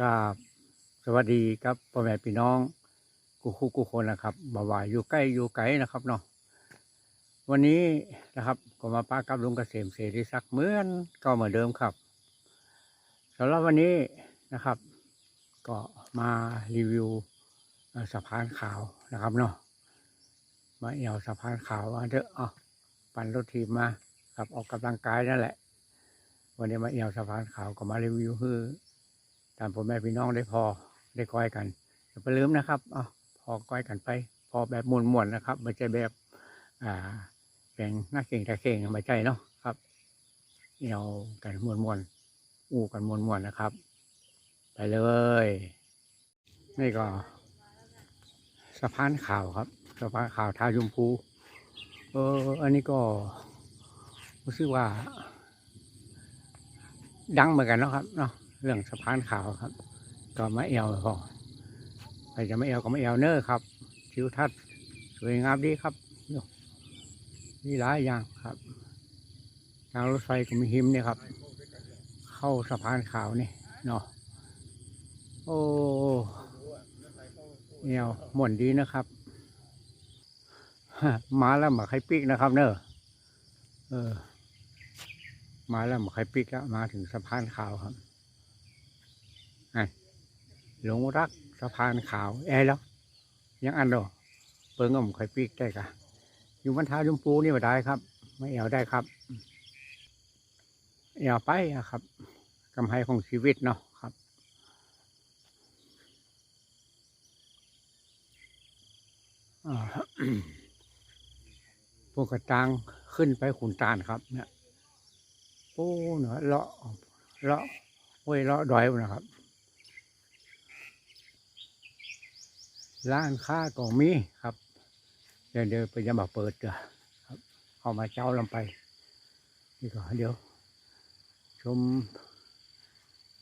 กราบสวัสดีครับพ่อแม่พี่น้องกูคู่กูคนนะครับบ่าวาอยู่ใกล้อยู่ไกลนะครับเนาะวันนี้นะครับก็มาป้ากับลุงเกษมเสรีศักดิ์เหมือนก็เหมือนเดิมครับสำหรับวันนี้นะครับ ก็มารีวิวสะพานขาวนะครับเนาะมาเอี่ยวสะพานขาวอันเถอะเอปั่นรถทีมมาครับออกกำลังกายนั่นแหละ วันนี้มาเอี่ยวสะพานขาวก็มารีวิวคือ ตามพ่อแม่พี่น้องได้พอได้ก้อยกันอย่าไปลืมนะครับอ๋อพอก้อยกันไป พอแบบมวนๆนะครับไม่ใช่แบบอ่าแข่งหน้าเก่งแต่เก่งไม่ใช่เนาะครับเอี่ยวกันมวนๆอู้กันมวนๆนะครับ ไปเลย นี่ก็สะพานข่าวครับสะพานข่าวทายุมพูเอออันนี้ก็รู้สึกว่า ดังเหมือนกันเนาะครับเนาะ เรื่องสะพานขาวครับก็มาเอวพอใครจะม่เอวก็ม่เอวเนอร์ครับทิวทัศน์สวยงามดีครับโน่หลายอย่างครับ ทางรถไฟก็มีหิมเนี่ยครับ เข้าสะพานขาวนี่เนาะโอ้เอวหม่นดีนะครับมาแล้วมาใครปีกนะครับ เนอะเออ มาแล้วมาใครปิกแล้วมาถึงสะพานขาวครับ หลงรักสะพานขาวแอร์แล้ว ยังอันโดเปิงก็มใครปิกได้กะอยู่บรรทาจุมปูนี่มาได้ครับ ไม่เอวได้ครับเอวไปอะครับกำไรของชีวิตเนาะครับพวกกระตังขึ้นไปขุนตาลครับ เนี่ยโอ้เนาะเลาะเลาะห้วยเลาะดอยนะครับ ร้านค้าก็มีครับ เดี๋ยวเดี๋ยวไปจะมาเปิดเดี๋ยวครับเอามาเจ้าลงไปนี่ก็เดี๋ยว ชม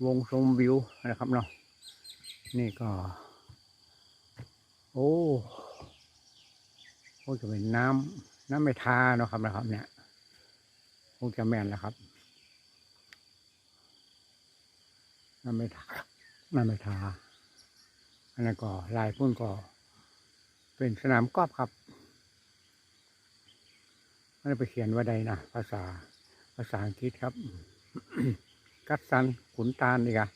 วงชมวิวนะครับเนาะนี่ก็ โอ้โอ้จะเป็นน้ำน้ำไม่ทาเนาะครับนะครับ เนี่ยคงจะแม่นแล้วครับนั่นไม่ทานั่นไม่ทา อันนั้นก็ลายพุ่นก็เป็นสนามกอล์ฟครับม่ได้ไปเขียนว่าใดนะภาษาภาษาอังกฤษครับ กัดซันขุนตาลนี่กะ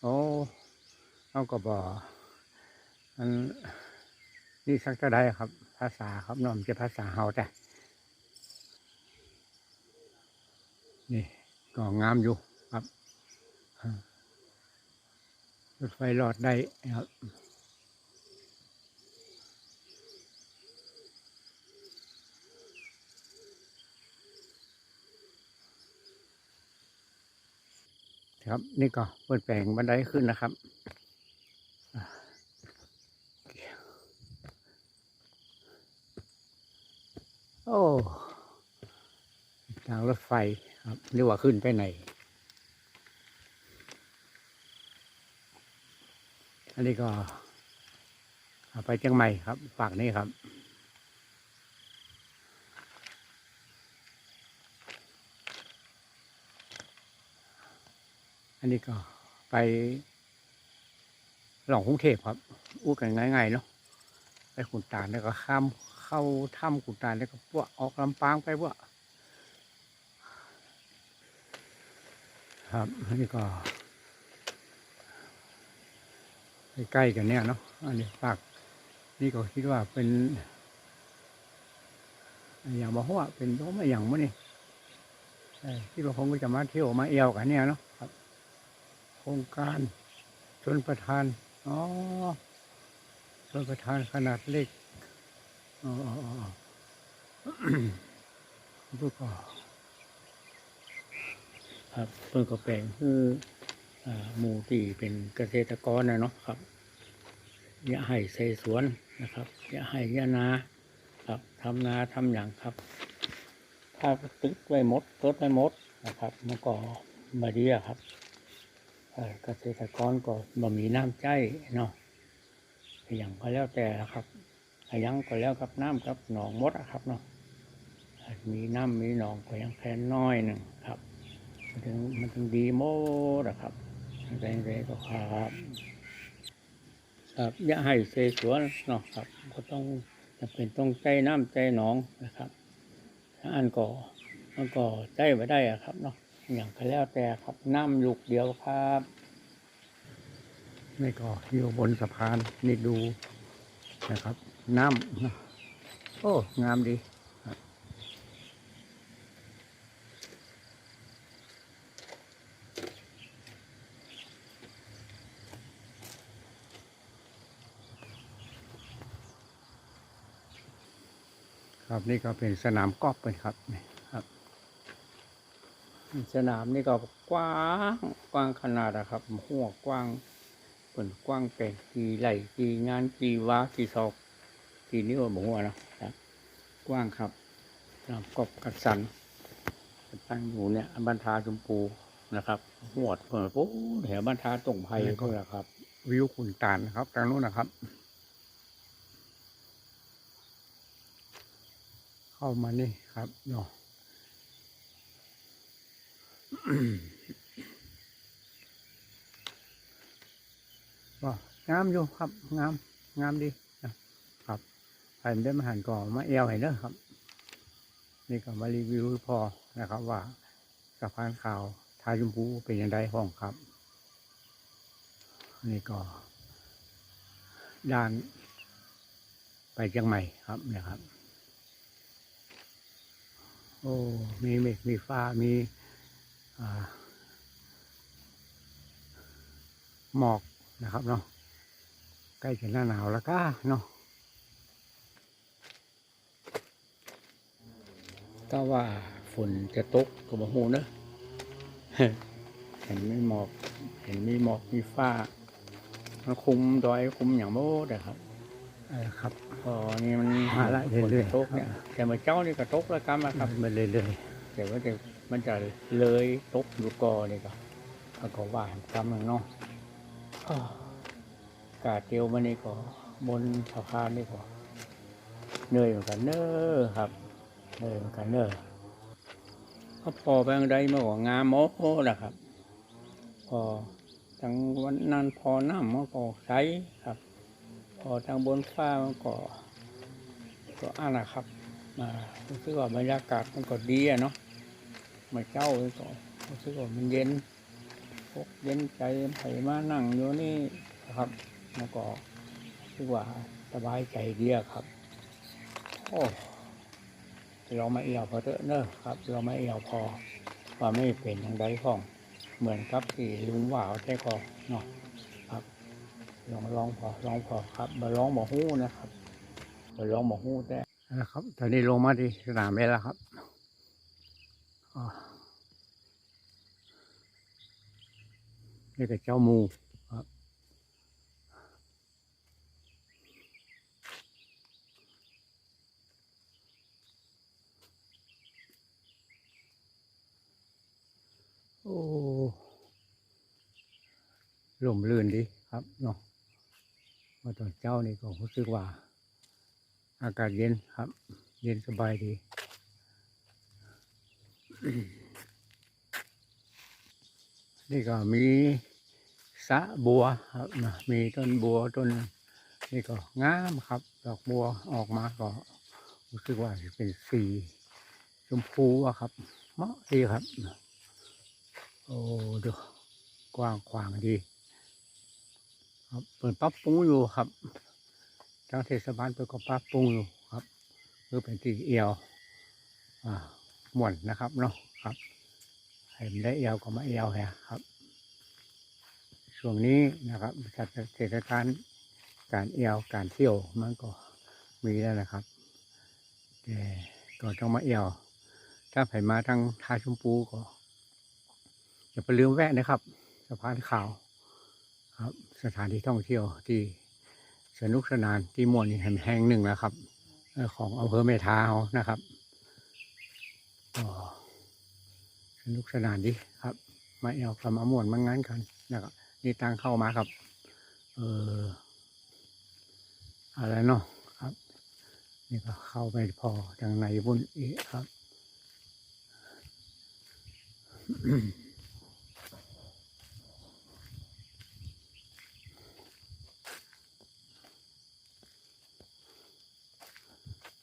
โอ้เอาก็บอกอันนี่สักจะได้ครับ ภาษาครับน้องจะภาษาเฮาแต่นี่ก็งามอยู่ครับรถไฟหลอดได้ครับ ครับ นี่ก็เปิดแปลงบันไดขึ้นนะครับ โอ้ทางรถไฟครับเรียกว่าขึ้นไปไหน อันนี้ก็ไปเชียงใหม่ครับ ฝากนี้ครับ อันนี้ก็ไปหลองกรุงเทพครับอู้กันง่ายๆเนาะไปขุนตาลแล้วก็ข้ามเข้าถ้ำขุนตาลแล้วก็พวกออกลำปางไปพวกครับอันนี้ก็ใกล้ๆกันเนี่ยเนาะอันนี้ปากนี่ก็คิดว่าเป็น อย่างบอกว่าเป็นเพราะมาอย่างมั้งนี่ที่เราคงจะมาเที่ยวมาเอวกันเนี่ยเนาะ โครงการชนประทาน อ๋อชนประทานขนาดเล็กอ๋ออ๋ออ๋อเพื่อครับเพื่อก็แปลงคืออ่าหมู่ที่เป็นเกษตรกรนะเนาะครับย่าให้ใส่สวนนะครับย่าให้ยานาครับทำนาทำอย่างครับถ้าตึกไว้หมดเกิดไว้หมดนะครับมันก็มาดีอะครับ เกษตรกรก็บ่มีน้ำใจเนาะอย่างก็แล้วแต่นะครับอยังก็แล้วกับน้ำกับหนองมดอะครับเนาะมีน้ำมีหนองก็ยังแค่น้อยหนึ่งครับมันถึงมันถึงดีโมดอะครับแรงๆก็ครับครับอย่าให้เสสวนเนาะครับ ก็ต้องจำเป็นต้องใจน้ำใจหนองนะครับถ้าอันก่อมันก็ใจไม่ได้อะครับเนาะ อย่างก็แล้วแต่ครับน้ำลูกเดียวครับนี่ก็อยู่บนสะพานนี่ดูนะครับ น้ำโอ้ งามดีครับนี่ก็เป็นสนามกอล์ฟเป็นครับนี่ครับ สนามนี่ก็กว้างกว้างขนาดอะครับหัวกว้างเป็นกว้างแก่กี่ไหลกี่งานกี่วากี่ศอกกี่นิ้วหัวนะครับกว้างครับสนามกอบกัดสันตั้งอยู่เนี่ยบรรทาชมพูนะครับหวดเปิดปุ๊บแถวบรรทาตรงไผ่ก็แหละครับ วิวขุนตาลนะครับทางนู้นนะครับ เข้ามานี่ครับเนาะ ก็งามอยู่ครับ งาม งามดีครับใครได้มาหันก่อมาเอวให้เนอะครับ นี่ก็มารีวิวพอนะครับ ว่าสะพานข่าวทาชมพูเป็นอย่างไรห้องครับ นี่ก็ด้าน ไปเชียงใหม่ครับเนี่ยครับ โอ้ มีเมฆมีฟ้ามี หมอกนะครับเนาะใกล้จะหน้าหนาวแล้วก็เนาะก็ว่าฝนจะตกก็บอกหูเนอะเห็นมีหมอก เห็นมีหมอกมีฟ้ามันคุมดอยคุมอย่างโม้แต่ครับเออครับพอนี่มันมาละฝนเรื่อยจะๆตกเนี่ยแต่เมื่อเจ้านี่ก็ตกแล้วกันนะครับมาเรื่อยแต่ว่าจะ มันจะเลยตกอยู่กอนี่ก็เขาก็ว่าทำหนึ่งเนาะอ้อกาเตียวมันนี่ก็บนสะพานนี่ก็เหนื่อยเหมือนกันเนอะครับเหนื่อยเหมือนกันเนอะก็พอไปงใดมาก็งามโอ้นะครับ พอทางวันนั้นพอน้ำมันก็ใสครับ พอทางบนฟ้ามันก็ก็อ่านะครับมารู้สึกว่าบรรยากาศมันก็ดีอะเนาะ มาเจ้าเลยก็รู้สึกว่ามันเย็นอกเย็นใจไผมานั่งอยู่นี่นะครับมันก็รู้สึกว่าสบายใจดีอะครับ โอ้เรามาเอี่ยวพอเถอะเนอะครับ เรามาเอี่ยวพอว่าไม่เป็นอย่างใดของ เหมือนกับที่ลุงว่าวใจคอเนาะครับลองลองพอลองพอครับมาลองบอกหู้นะครับมาลองบอกหู้แต่นะครับตอนนี้ลงมาที่สนามแล้วครับอ่า นี่ก็เจ้ามูครับโอ้ลมลื่นดีครับเนาะมาตอนเจ้านี่ก็รู้สึกว่า อากาศเย็นครับ เย็นสบายดีนี่ก็มี ระบัวครับนะมีต้นบัวต้นนี่ก็งามครับ ดอกบัวออกมาก็รู้สึกว่าเป็นสีชมพูอะครับเหมาะดีครับ โอ้ดูกว้างขวางดี ครับเปิดปรับปรุงอยู่ครับทางเทศบาลเปิดก็ปรับปรุงอยู่ครับคือเป็นที่เอียวอ่าหม่วนนะครับเนาะครับให้มันได้เอียวก็มาเอียวแฮะครับ ช่วงนี้นะครับจัดเทศกาลการเอียวการเที่ยวมันก็มีแล้วนะครับแต่ก็ต้องมาเอียว ถ้าใครมาทางทาชมพูก็อย่าไปลืมแวะนะครับสะพานขาวครับ สถานที่ท่องเที่ยวที่สนุกสนานที่ม่วนแห่งหนึ่งนะครับ ของอำเภอเมทาเขานะครับสนุกสนานดีครับ มาเอากลับมาม่วนมางานกันนะครับ นี่ทางเข้ามาครับ เอออะไรเนาะครับ นี่ก็เข้าไปพอทางในบุญอีกครับ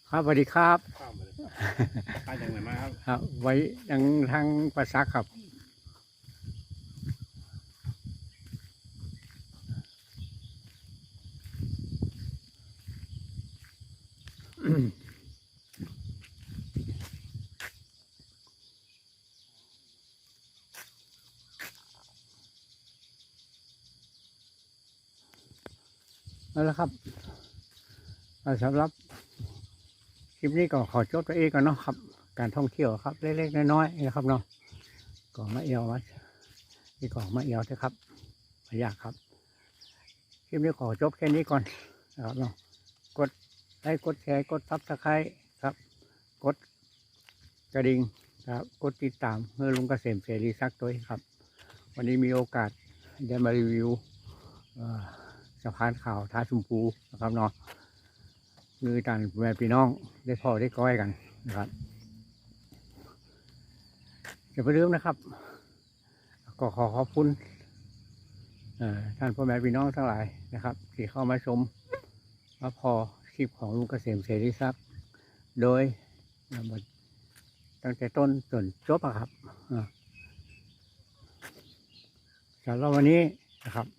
ครับสวัสดีครับไปจากไหนมาครับ ครับ ไว้ทางทางภาษาครับ นั่นแหละครับอ่าสำหรับคลิปนี้ก็ขอจบตัวเองก่อนเนาะครับ การท่องเที่ยวครับ เล็กๆน้อยๆนะครับเนาะก่อมาเอียวมานี่ก่อมาเอวเถอะครับไม่ยากครับคลิปนี้ขอจบแค่นี้ก่อนนะครับเนาะกดไลค์กดแชร์กดซับสไครต์ครับ กดกระดิ่งครับกดติดตามเมื่อลุงเกษมเสรีซักตัวครับ วันนี้มีโอกาสได้มารีวิวอ่อ สะพานข่าวท่าชุมพูนะครับเนาะคือการแม่พี่น้องได้พ่อได้ก้อยกันนะครับอย่าไปลืมนะครับ ก็ขอขอบคุณท่านพ่อแม่พี่น้องทั้งหลายนะครับ ที่เข้ามาชมมาพอคลิปของลุงเกษมเสรีทรัพย์โดยตั้งแต่ต้นจนจบอะครับสำหรับวันนี้นะครับ